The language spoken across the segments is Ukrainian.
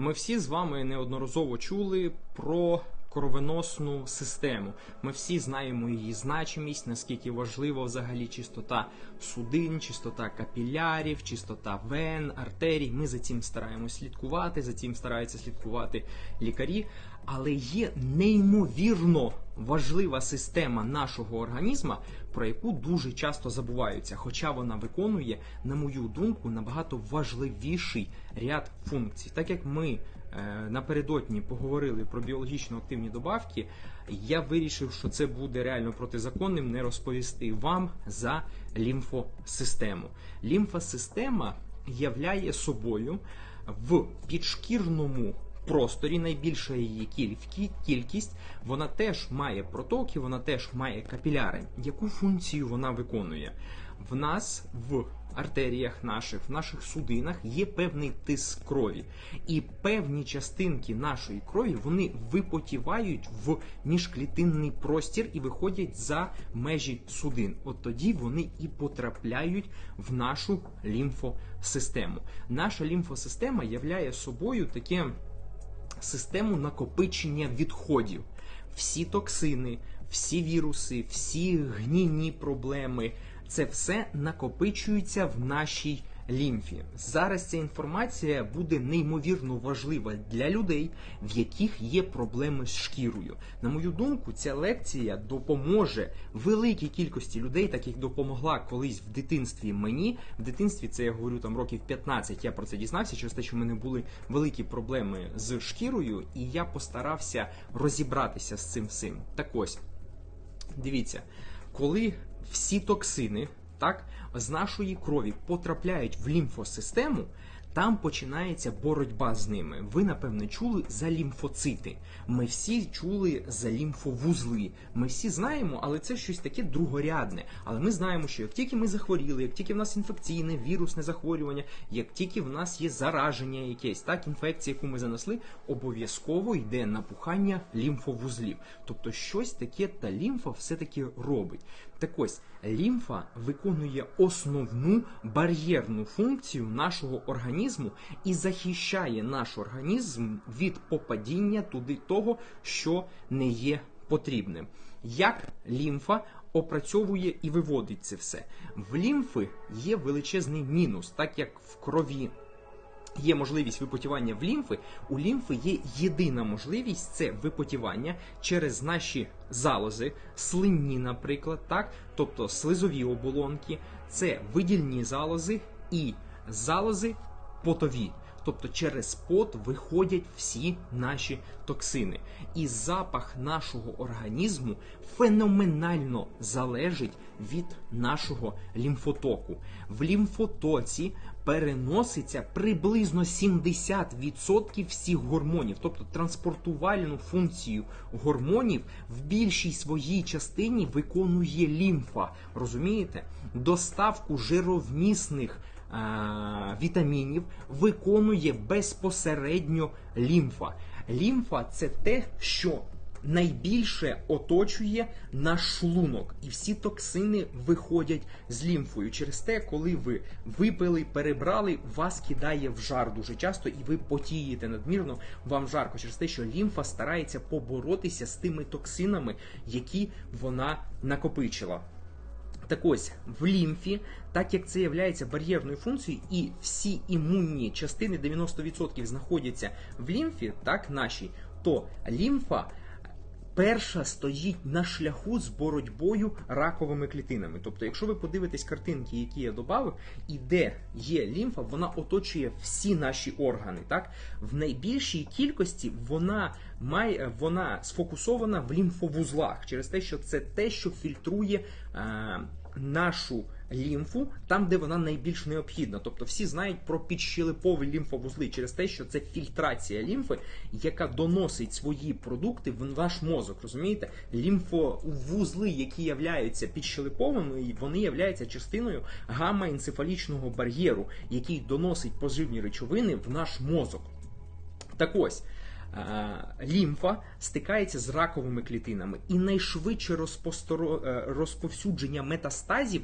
Ми всі з вами неодноразово чули про кровоносну систему. Ми всі знаємо її значимість, наскільки важлива взагалі чистота судин, чистота капілярів, чистота вен, артерій. Ми за цим стараємось слідкувати, за цим стараються слідкувати лікарі. Але є неймовірно важлива система нашого організма, про яку дуже часто забуваються, хоча вона виконує, на мою думку, набагато важливіший ряд функцій. Так як ми напередодні поговорили про біологічно активні добавки, я вирішив, що це буде реально протизаконним не розповісти вам за лімфосистему. Лімфосистема являє собою в підшкірному просторі найбільша її кількість, вона теж має протоки, вона теж має капіляри. Яку функцію вона виконує? В нас в артеріях наших, в наших судинах є певний тиск крові, і певні частинки нашої крові вони випотівають в міжклітинний простір і виходять за межі судин. От тоді вони і потрапляють в нашу лімфосистему. Наша лімфосистема являє собою таке систему накопичення відходів. Всі токсини, всі віруси, всі гнійні проблеми це все накопичується в нашій лімфі. Зараз ця інформація буде неймовірно важлива для людей, в яких є проблеми з шкірою. На мою думку, ця лекція допоможе великій кількості людей, так як допомогла колись в дитинстві мені. В дитинстві це я говорю там років 15, Я про це дізнався через те, що в мене були великі проблеми з шкірою, і я постарався розібратися з цим всім. Так ось. Дивіться, коли всі токсини так, з нашої крові потрапляють в лімфосистему, там починається боротьба з ними. Ви, напевне, чули за лімфоцити. Ми всі чули за лімфовузли. Ми всі знаємо, але це щось таке другорядне. Але ми знаємо, що як тільки ми захворіли, як тільки в нас інфекційне, вірусне захворювання, як тільки в нас є зараження, якесь так, інфекція, яку ми занесли, обов'язково йде напухання лімфовузлів. Тобто щось таке та лімфа все-таки робить. Так ось лімфа виконує основну бар'єрну функцію нашого організму і захищає наш організм від попадіння туди того, що не є потрібним. Як лімфа опрацьовує і виводить це все? В лімфи є величезний мінус, так як в крові є можливість випотівання в лімфи, у лімфи є єдина можливість це випотівання через наші залози, слинні, наприклад, так, тобто слизові оболонки, це видільні залози і залози потові. Тобто через пот виходять всі наші токсини. І запах нашого організму феноменально залежить від нашого лімфотоку. В лімфотоці переноситься приблизно 70% всіх гормонів, тобто транспортувальну функцію гормонів в більшій своїй частині виконує лімфа. Розумієте? Доставку жировмісних вітамінів виконує безпосередньо лімфа. Лімфа це те, що найбільше оточує наш шлунок, і всі токсини виходять з лімфою. Через те, коли ви випили, перебрали, вас кидає в жар дуже часто, і ви потієте надмірно, вам жарко через те, що лімфа старається поборотися з тими токсинами, які вона накопичила. Так ось в лімфі, так як це є бар'єрною функцією, і всі імунні частини 90% знаходяться в лімфі, так наші, то лімфа перша стоїть на шляху з боротьбою раковими клітинами. Тобто, якщо ви подивитесь картинки, які я додав, і де є лімфа, вона оточує всі наші органи. Так в найбільшій кількості вона має вона сфокусована в лімфовузлах через те, що це те, що фільтрує. Е, нашу лімфу там, де вона найбільш необхідна. Тобто всі знають про підщелепові лімфовузли через те, що це фільтрація лімфи, яка доносить свої продукти в наш мозок. Розумієте? Лімфовузли, які являються підщелеповими, вони являються частиною гамма-енцефалічного бар'єру, який доносить поживні речовини в наш мозок. Так ось. Е, лімфа стикається з раковими клітинами, і найшвидше е, розповсюдження метастазів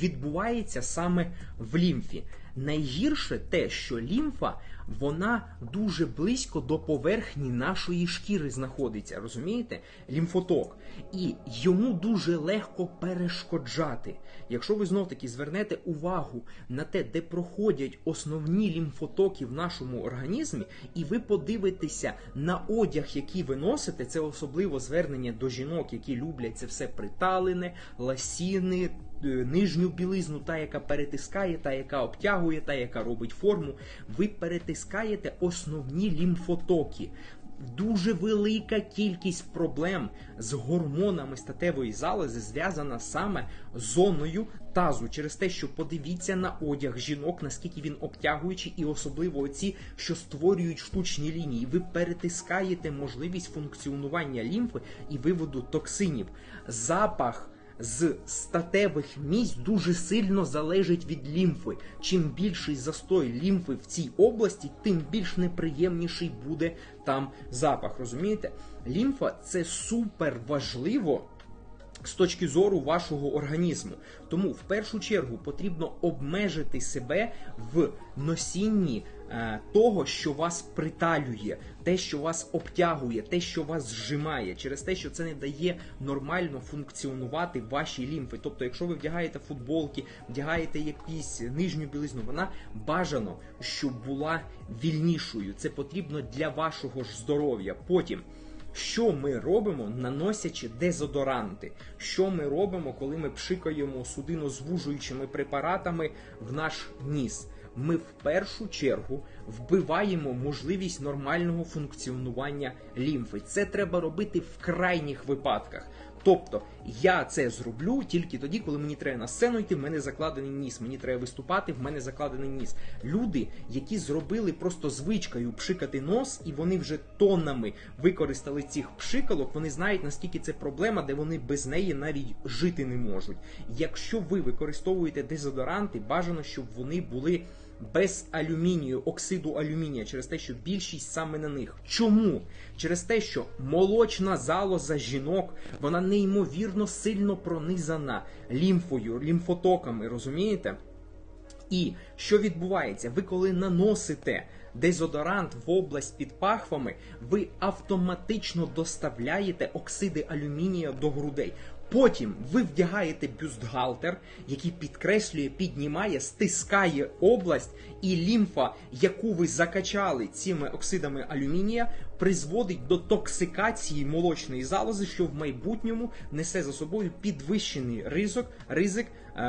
відбувається саме в лімфі. Найгірше те, що лімфа вона дуже близько до поверхні нашої шкіри знаходиться, розумієте? Лімфоток. І йому дуже легко перешкоджати. Якщо ви знов таки звернете увагу на те, де проходять основні лімфотоки в нашому організмі, і ви подивитеся на одяг, який ви носите, це особливо звернення до жінок, які люблять це все приталене, ласіни. Е, Нижню білизну, та, яка перетискає, та, яка обтягує, та, яка робить форму, ви перетискаєте основні лімфотоки. Дуже велика кількість проблем з гормонами статевої залози зв'язана саме зоною тазу, через те, що подивіться на одяг жінок, наскільки він обтягуючий, і особливо оці, що створюють штучні лінії. Ви перетискаєте можливість функціонування лімфи і виводу токсинів. Запах з статевих місць дуже сильно залежить від лімфи. Чим більший застой лімфи в цій області, тим більш неприємніший буде там запах. Розумієте? Лімфа це супер важливо. З точки зору вашого організму. Тому в першу чергу потрібно обмежити себе в носінні того, що вас приталює, те, що вас обтягує, те, що вас зжимає, через те, що це не дає нормально функціонувати вашій лімфи. Тобто, якщо ви вдягаєте футболки, вдягаєте якісь нижню білизну, вона бажано, щоб була вільнішою. Це потрібно для вашого ж здоров'я. Потім. Що ми робимо, наносячи дезодоранти? Що ми робимо, коли ми пшикаємо судинозвужуючими препаратами в наш ніс? Ми в першу чергу вбиваємо можливість нормального функціонування лімфи. Це треба робити в крайніх випадках. Тобто я це зроблю тільки тоді, коли мені треба на сцену йти, в мене закладений ніс, мені треба виступати, в мене закладений ніс. Люди, які зробили просто звичкою пшикати нос, і вони вже тоннами використали цих пшикалок, вони знають, наскільки це проблема, де вони без неї навіть жити не можуть. Якщо ви використовуєте дезодоранти, бажано, щоб вони були без алюмінію, оксиду алюмінія, через те, що більшість саме на них. Чому? Через те, що молочна залоза жінок вона неймовірно сильно пронизана лімфою, лімфотоками, розумієте? І що відбувається? Ви коли наносите дезодорант в область під пахвами, ви автоматично доставляєте оксиди алюмінія до грудей. Потім ви вдягаєте бюстгальтер, який підкреслює, піднімає, стискає область, і лімфа, яку ви закачали цими оксидами алюмінія, призводить до токсикації молочної залози, що в майбутньому несе за собою підвищений ризик, ризик е,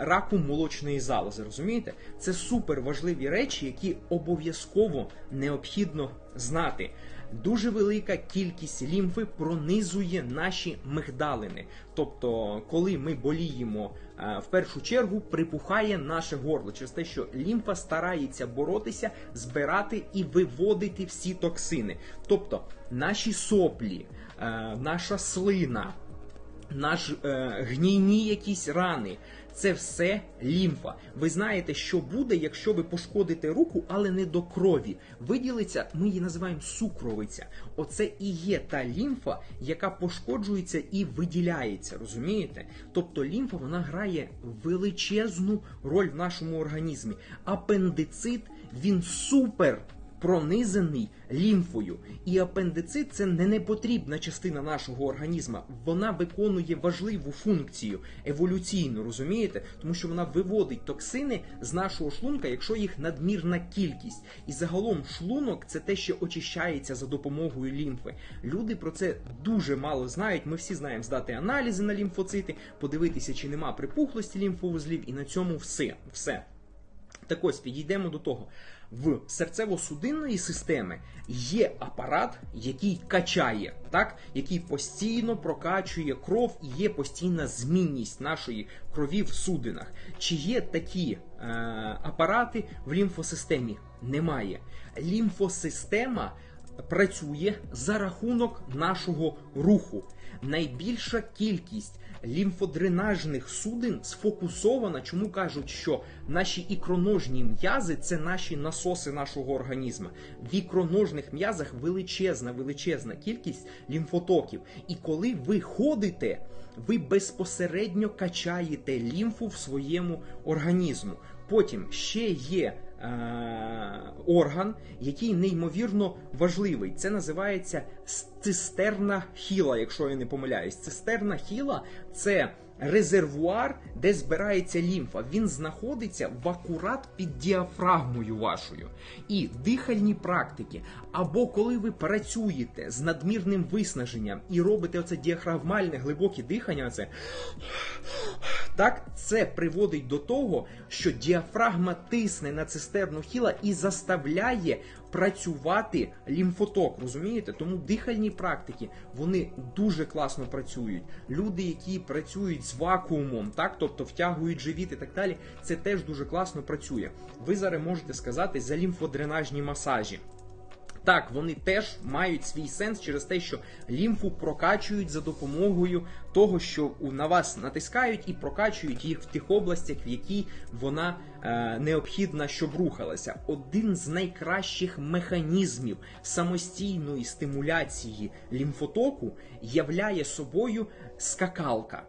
раку молочної залози. Розумієте? Це супер важливі речі, які обов'язково необхідно знати. Дуже велика кількість лімфи пронизує наші мигдалини. Тобто, коли ми боліємо, е, в першу чергу припухає наше горло через те, що лімфа старається боротися, збирати і виводити всі токсини. Тобто, наші соплі, е, наша слина. Наш е, гнійні якісь рани, це все лімфа. Ви знаєте, що буде, якщо ви пошкодите руку, але не до крові. Виділиться, ми її називаємо сукровиця. Оце і є та лімфа, яка пошкоджується і виділяється. Розумієте? Тобто лімфа вона грає величезну роль в нашому організмі. Апендицит він супер пронизаний лімфою. І апендицит це не непотрібна частина нашого організму. Вона виконує важливу функцію еволюційну, розумієте? Тому що вона виводить токсини з нашого шлунка, якщо їх надмірна кількість. І загалом шлунок це те, що очищається за допомогою лімфи. Люди про це дуже мало знають. Ми всі знаємо здати аналізи на лімфоцити, подивитися, чи нема припухлості лімфовузлів, і на цьому все. все. Так ось підійдемо до того. В серцево-судинної системи є апарат, який качає, так? який постійно прокачує кров і є постійна змінність нашої крові в судинах. Чи є такі е, апарати в лімфосистемі? Немає. Лімфосистема працює за рахунок нашого руху. Найбільша кількість лімфодренажних судин сфокусована, чому кажуть, що наші ікроножні м'язи це наші насоси нашого організму. В ікроножних м'язах величезна, величезна кількість лімфотоків. І коли ви ходите, ви безпосередньо качаєте лімфу в своєму організму. Потім ще є орган, який неймовірно важливий. Це називається цистерна хіла, якщо я не помиляюсь. Цистерна хіла це резервуар, де збирається лімфа. Він знаходиться в акурат під діафрагмою вашою. І дихальні практики, або коли ви працюєте з надмірним виснаженням і робите оце діафрагмальне глибоке дихання, оце так, це приводить до того, що діафрагма тисне на цистерну хіла і заставляє працювати лімфоток. Розумієте? Тому дихальні практики вони дуже класно працюють. Люди, які працюють з вакуумом, так, тобто втягують живіт і так далі, це теж дуже класно працює. Ви зараз можете сказати за лімфодренажні масажі. Так, вони теж мають свій сенс через те, що лімфу прокачують за допомогою того, що на вас натискають і прокачують їх в тих областях, в які вона е, необхідна, щоб рухалася. Один з найкращих механізмів самостійної стимуляції лімфотоку являє собою скакалка.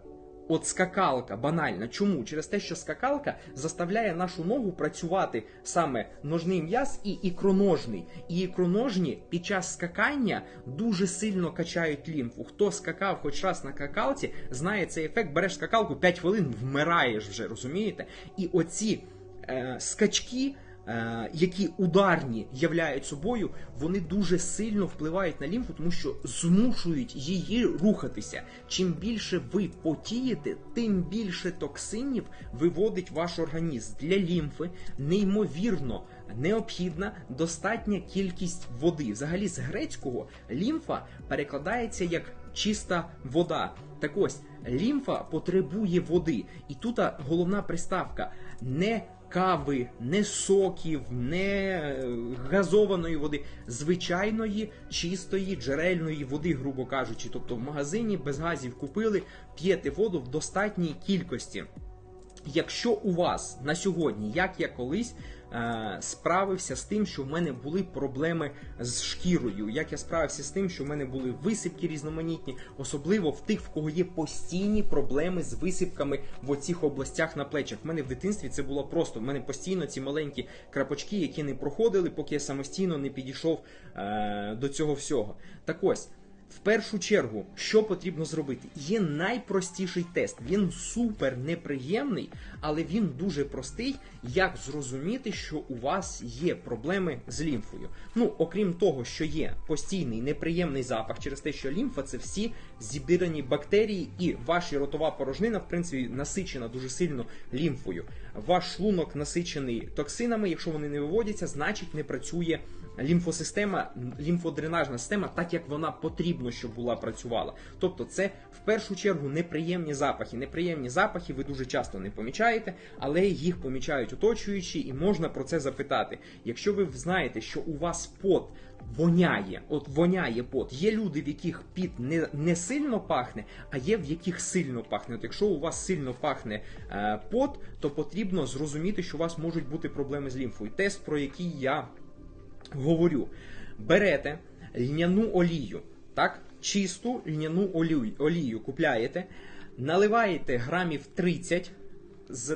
От скакалка банальна. Чому? Через те, що скакалка заставляє нашу ногу працювати саме ножний м'яз і ікроножний. І ікроножні під час скакання дуже сильно качають лімфу. Хто скакав хоч раз на какалці, знає цей ефект. Береш скакалку 5 хвилин, вмираєш вже, розумієте? І оці е, скачки. Е, Які ударні являють собою, вони дуже сильно впливають на лімфу, тому що змушують її рухатися. Чим більше ви потієте, тим більше токсинів виводить ваш організм. Для лімфи неймовірно необхідна достатня кількість води. Взагалі, з грецького лімфа перекладається як чиста вода. Так ось лімфа потребує води, і тут головна приставка не кави, не соків, не е, газованої води, звичайної чистої джерельної води, грубо кажучи. Тобто в магазині без газів купили, п'єте воду в достатній кількості. Якщо у вас на сьогодні, як я колись справився з тим, що в мене були проблеми з шкірою, як я справився з тим, що в мене були висипки різноманітні, особливо в тих, в кого є постійні проблеми з висипками в оцих областях на плечах. В мене в дитинстві це було просто. В мене постійно ці маленькі крапочки, які не проходили, поки я самостійно не підійшов е, до цього всього. Так ось. В першу чергу, що потрібно зробити? Є найпростіший тест. Він супер неприємний, але він дуже простий. Як зрозуміти, що у вас є проблеми з лімфою? Ну, окрім того, що є постійний неприємний запах через те, що лімфа це всі зібрані бактерії, і ваша ротова порожнина, в принципі, насичена дуже сильно лімфою. Ваш шлунок насичений токсинами. Якщо вони не виводяться, значить не працює лімфосистема, лімфодренажна система, так як вона потрібно, щоб була працювала. Тобто, це в першу чергу неприємні запахи. Неприємні запахи ви дуже часто не помічаєте, але їх помічають оточуючі, і можна про це запитати. Якщо ви знаєте, що у вас пот воняє, от воняє пот. Є люди, в яких піт не, не сильно пахне, а є в яких сильно пахне. От якщо у вас сильно пахне е, пот, то потрібно зрозуміти, що у вас можуть бути проблеми з лімфою. Тест, про який я говорю, берете льняну олію, так, чисту льняну олію, олію купляєте, наливаєте грамів 30,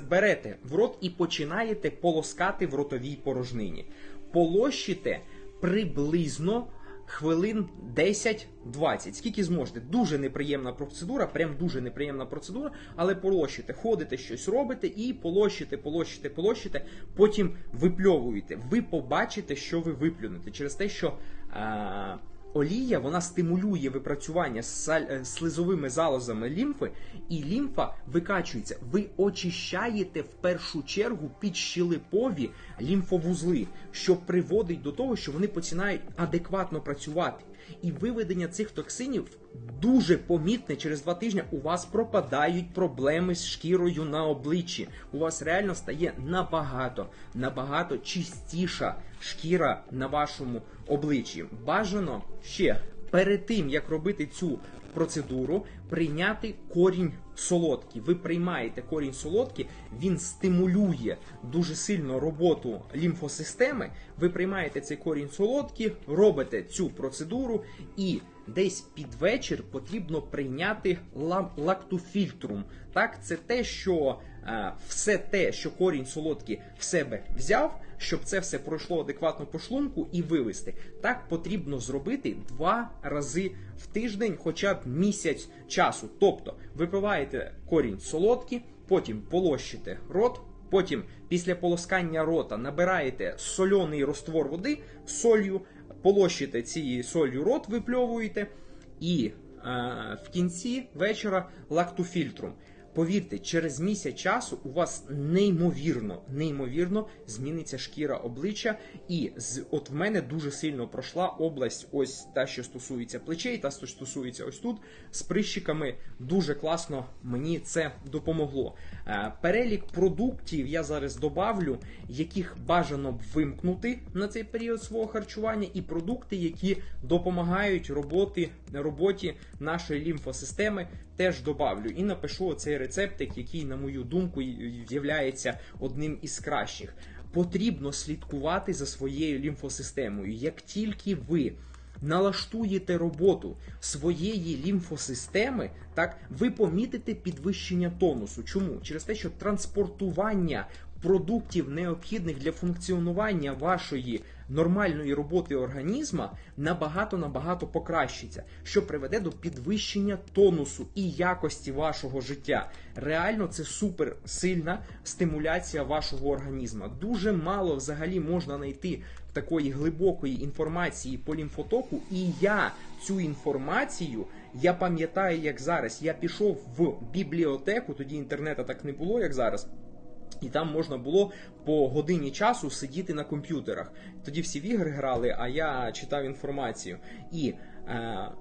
берете в рот і починаєте полоскати в ротовій порожнині. Полощите приблизно хвилин 10-20, скільки зможете. Дуже неприємна процедура, прям дуже неприємна процедура, але полощите, ходите, щось робите і полощите, полощите, полощите, потім випльовуєте. Ви побачите, що ви виплюнете через те, що. А, Олія вона стимулює випрацювання е, слизовими залозами лімфи, і лімфа викачується. Ви очищаєте в першу чергу підщелепові лімфовузли, що приводить до того, що вони починають адекватно працювати. І виведення цих токсинів дуже помітне через два тижні. У вас пропадають проблеми з шкірою на обличчі. У вас реально стає набагато, набагато чистіша шкіра на вашому обличчі. Бажано ще перед тим, як робити цю процедуру, прийняти корінь солодкий. Ви приймаєте корінь солодкий, він стимулює дуже сильно роботу лімфосистеми. Ви приймаєте цей корінь солодкий, робите цю процедуру і десь під вечір потрібно прийняти ла- лактофільтрум. Так, це те, що е, все те, що корінь солодкий в себе взяв, щоб це все пройшло адекватно по шлунку і вивести. Так потрібно зробити два рази в тиждень, хоча б місяць часу. Тобто випиваєте корінь солодкий, потім полощите рот. Потім, після полоскання рота, набираєте сольоний роствор води солью, полощите цією солью рот, випльовуєте, і е, в кінці вечора лактофільтрум. Повірте, через місяць часу у вас неймовірно, неймовірно зміниться шкіра обличчя. І з от в мене дуже сильно пройшла область, ось та, що стосується плечей, та що стосується ось тут з прищиками. Дуже класно мені це допомогло. Е, перелік продуктів я зараз добавлю, яких бажано б вимкнути на цей період свого харчування, і продукти, які допомагають роботи, роботі нашої лімфосистеми, теж добавлю. І напишу оцей рецептик, який, на мою думку, є одним із кращих. Потрібно слідкувати за своєю лімфосистемою. Як тільки ви налаштуєте роботу своєї лімфосистеми, так ви помітите підвищення тонусу. Чому? Через те, що транспортування продуктів необхідних для функціонування вашої нормальної роботи організма набагато набагато покращиться, що приведе до підвищення тонусу і якості вашого життя. Реально, це супер сильна стимуляція вашого організму. Дуже мало взагалі можна знайти такої глибокої інформації по лімфотоку, і я цю інформацію. Я пам'ятаю, як зараз. Я пішов в бібліотеку, тоді інтернету так не було, як зараз. І там можна було по годині часу сидіти на комп'ютерах. Тоді всі в ігри грали, а я читав інформацію. І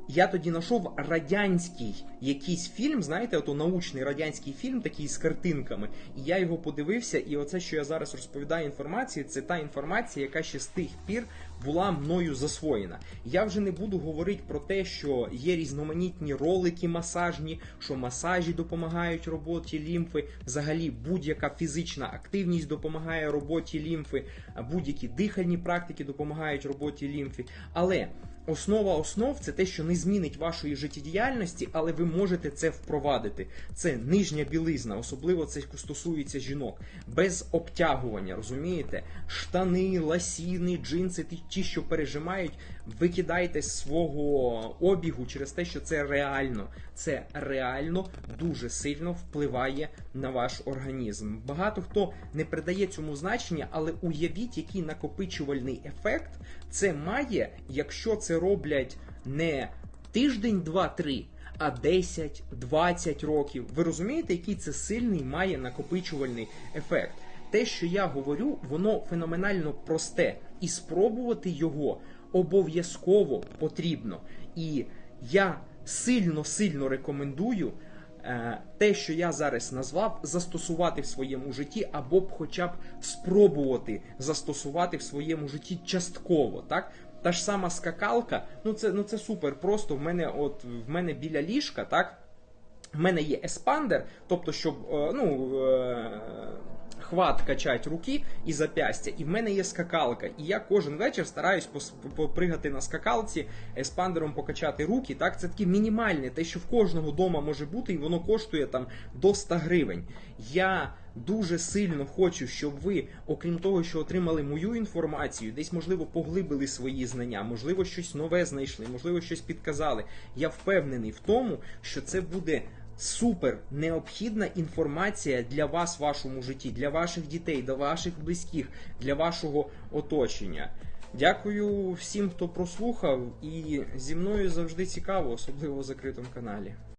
я тоді знайшов радянський якийсь фільм, знаєте, ото научний радянський фільм, такий з картинками. І я його подивився, і оце, що я зараз розповідаю інформацію, це та інформація, яка ще з тих пір була мною засвоєна. Я вже не буду говорити про те, що є різноманітні ролики масажні, що масажі допомагають роботі лімфи. Взагалі, будь-яка фізична активність допомагає роботі лімфи, будь-які дихальні практики допомагають роботі лімфи. Але Основа основ це те, що не змінить вашої життєдіяльності, але ви можете це впровадити. Це нижня білизна, особливо це стосується жінок, без обтягування, розумієте? Штани, ласіни, джинси, ті- ті, що пережимають, викидайте з свого обігу через те, що це реально. Це реально дуже сильно впливає на ваш організм. Багато хто не придає цьому значення, але уявіть, який накопичувальний ефект це має, якщо це роблять не тиждень, два, три. А 10-20 років. Ви розумієте, який це сильний має накопичувальний ефект? Те, що я говорю, воно феноменально просте, і спробувати його обов'язково потрібно. І я сильно-сильно рекомендую те, що я зараз назвав, застосувати в своєму житті, або б хоча б спробувати застосувати в своєму житті частково. Так? Та ж сама скакалка, ну це, ну це супер просто. В мене, от в мене біля ліжка, так? В мене є еспандер, тобто, щоб е, ну, е, хват качать руки і запястя, і в мене є скакалка. І я кожен вечір стараюсь попригати на скакалці, еспандером покачати руки. Так, це таке мінімальне, те, що в кожного дома може бути, і воно коштує там до 100 гривень. Я дуже сильно хочу, щоб ви, окрім того, що отримали мою інформацію, десь можливо поглибили свої знання, можливо, щось нове знайшли, можливо, щось підказали. Я впевнений в тому, що це буде супер необхідна інформація для вас в вашому житті, для ваших дітей, для ваших близьких, для вашого оточення. Дякую всім, хто прослухав, і зі мною завжди цікаво, особливо в закритому каналі.